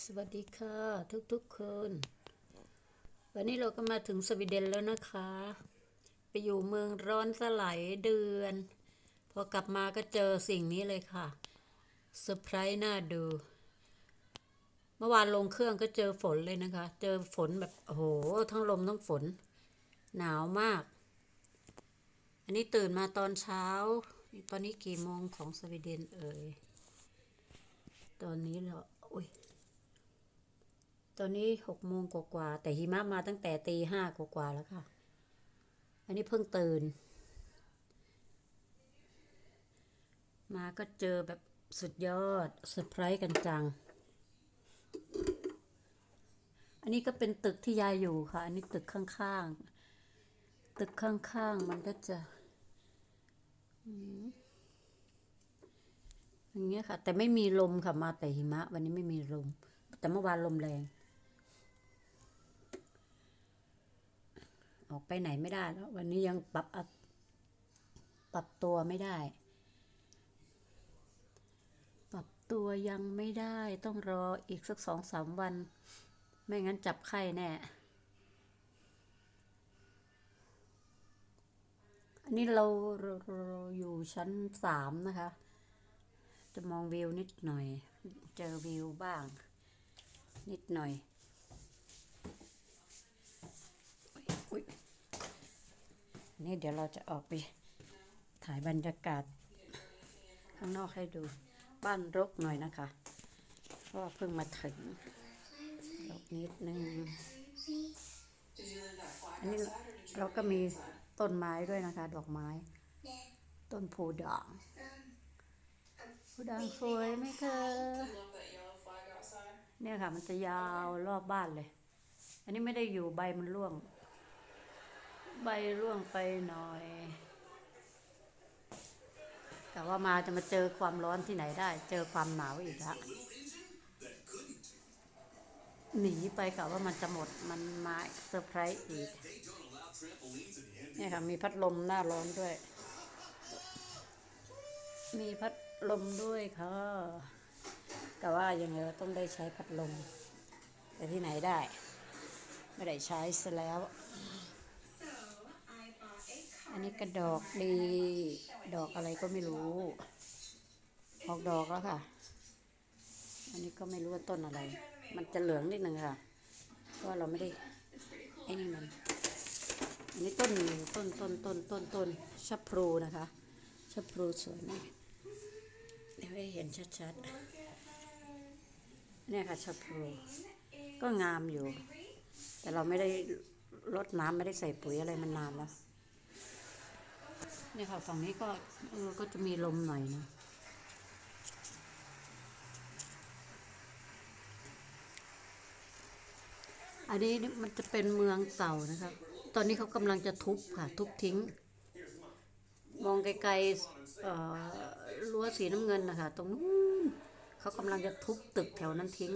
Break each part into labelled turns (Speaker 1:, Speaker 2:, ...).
Speaker 1: สวัสดีค่ะทุกๆคน วันนี้เราก็มาถึงสวีเดนแล้วนะคะ ไปอยู่เมืองร้อนสลายเดือน พอกลับมาก็เจอสิ่งนี้เลยค่ะเซอร์ไพรส์น่าดู เมื่อวานลงเครื่องก็เจอฝนเลยนะคะ เจอฝนแบบโอ้โหทั้งลมทั้งฝน หนาวมาก อันนี้ตื่นมาตอนเช้า ตอนนี้กี่โมงของสวีเดนเอ่ย ตอนนี้เราอุ้ย อนนี้หกโมงกว่าๆแต่หิมะมาตั้งแต่ตีห้ากว่าๆแล้วค่ะ อันนี้เพิ่งตื่น มาก็เจอแบบสุดยอดเซอร์ไพรส์กันจัง อันนี้ก็เป็นตึกที่ยายอยู่ค่ะ อันนี้ตึกข้างๆ ตึกข้างๆ มันก็จะอืมอย่างเงี้ยค่ะ แต่ไม่มีลมค่ะมาแต่หิมะ วันนี้ไม่มีลม แต่เมื่อวานลมแรง ออกไปไหนไม่ได้แล้ววันนี้ยังปรับปรับตัวไม่ได้ ปรับตัวยังไม่ได้ต้องรออีกสักสองสามวัน ไม่งั้นจับไข้แน่อันนี้เราเราเราอยู่ชั้นสามนะคะ จะมองวิวนิดหน่อย เจอวิวบ้าง นิดหน่อย อุ๊ยอุ๊ย นี่เดี๋ยวเราจะออกไปถ่ายบรรยากาศ ข้างนอกให้ดูบ้านรกหน่อยนะคะเพราะเพิ่งมาถึงรกนิดนึงอันนี้เราก็มีต้นไม้ด้วยนะคะ ดอกไม้ ต้นโพธิ์ด่างโพธิ์ด่างสวยไหมคะเนี่ยค่ะ มันจะยาวรอบบ้านเลย อันนี้ไม่ได้อยู่ใบมันร่วง ใบร่วงไปหน่อยแต่ว่ามาจะมาเจอความร้อนที่ไหนได้ เจอความหนาวอีกแล้วหนีไปกะว่ามันจะหมดมันมาเซอร์ไพรส์อีกเนี่ยค่ะมีพัดลมหน้าร้อนด้วย มีพัดลมด้วยค่ะแต่ว่ายังไงก็ต้องได้ใช้พัดลม แต่ที่ไหนได้ ไม่ได้ใช้ซะแล้ว อันนี้กระดอกดี ดอกอะไรก็ไม่รู้ ออกดอกแล้วค่ะ อันนี้ก็ไม่รู้ว่าต้นอะไร มันจะเหลืองนิดนึงค่ะ เพราะเราไม่ได้ไอ้นี่มัน อันนี้ต้นต้นต้นต้นต้นต้นชัพลูนะคะชัพลูสวยมากเดี๋ยวให้เห็นชัดๆ เนี่ยค่ะชัพลูก็งามอยู่ แต่เราไม่ได้รดน้ำไม่ได้ใส่ปุ๋ยอะไรมันนานแล้ว เนี่ยค่ะฝั่งนี้ก็เออก็จะมีลมหน่อยนะอันนี้มันจะเป็นเมืองเก่านะคะตอนนี้เขากำลังจะทุบค่ะ ทุบทิ้ง มองไกลๆรั้วสีน้ำเงินนะคะ ตรงนู้นเขากำลังจะทุบตึกแถวนั้นทิ้ง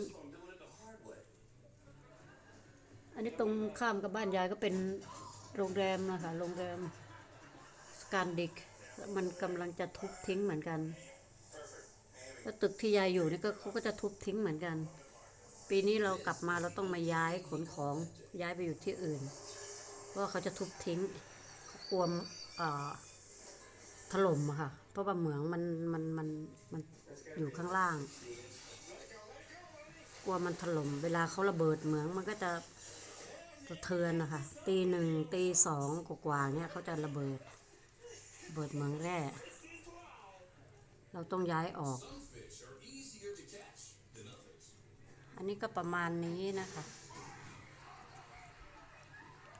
Speaker 1: อันนี้ตรงข้ามกับบ้านยายก็เป็นโรงแรมนะคะ โรงแรม การดิกมันกำลังจะทุบทิ้งเหมือนกันแล้วตึกที่ยายอยู่นี่ก็เขาก็จะทุบทิ้งเหมือนกัน ปีนี้เรากลับมาเราต้องมาย้ายขนของย้ายไปอยู่ที่อื่นเพราะว่าเขาจะทุบทิ้งกลัวอ่อถล่มอะค่ะ เพราะว่าเหมืองมันมันมันมันอยู่ข้างล่าง กลัวมันถล่มเวลาเขาระเบิดเหมืองมันก็จะสะเทือนนะคะตีหนึ่งตีสองกว่าๆเนี่ยเขาจะระเบิด เบิดเมืองแร่ เราต้องย้ายออก อันนี้ก็ประมาณนี้นะคะ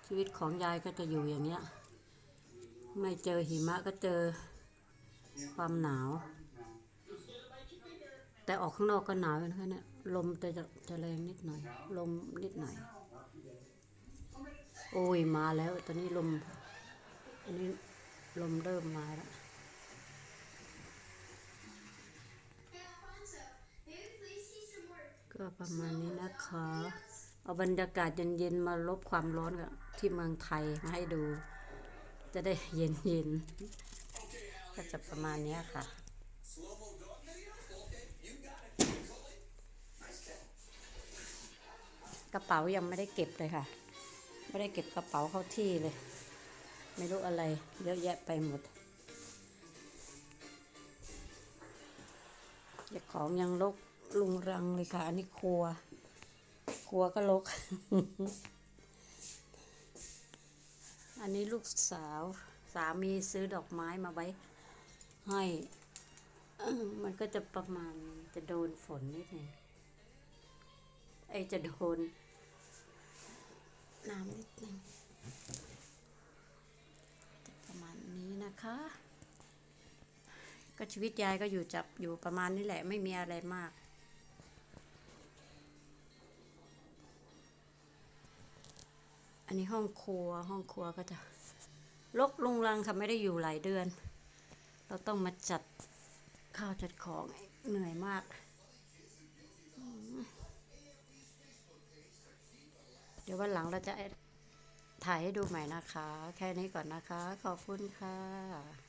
Speaker 1: ชีวิตของยายก็จะอยู่อย่างเงี้ย ไม่เจอหิมะก็เจอความหนาว แต่ออกข้างนอกก็หนาวนะคะเนี่ย ลมจะจะแรงนิดหน่อย ลมนิดหน่อย โอ้ยมาแล้วตอนนี้ลม ลมเริ่มมาแล้วก็ประมาณนี้นะคะ เอาบรรยากาศเย็นๆมาลบความร้อนกับที่เมืองไทยมาให้ดู จะได้เย็นๆก็จะประมาณนี้ค่ะกระเป๋ายังไม่ได้เก็บเลยค่ะ ไม่ได้เก็บกระเป๋าเข้าที่เลย ไม่รู้อะไร เยอะแยะไปหมดเด็กของยังลกลุงรังเลยค่ะ อันนี้ครัว ครัวก็ลก อันนี้ลูกสาว สามีซื้อดอกไม้มาไว้ให้มันก็จะประมาณจะโดนฝนนิดหนึงไอจะโดน น้ำนิดหนึง ก็ชีวิตยายก็อยู่จับอยู่ประมาณนี้แหละ ไม่มีอะไรมาก อันนี้ห้องครัวห้องครัวก็จะลกลุงรังค่ะไม่ได้อยู่หลายเดือน เราต้องมาจัดข้าวจัดของเหนื่อยมากเดี๋ยววันหลังเราจะถ่ายให้ดูใหม่นะคะ แค่นี้ก่อนนะคะ ขอบคุณค่ะ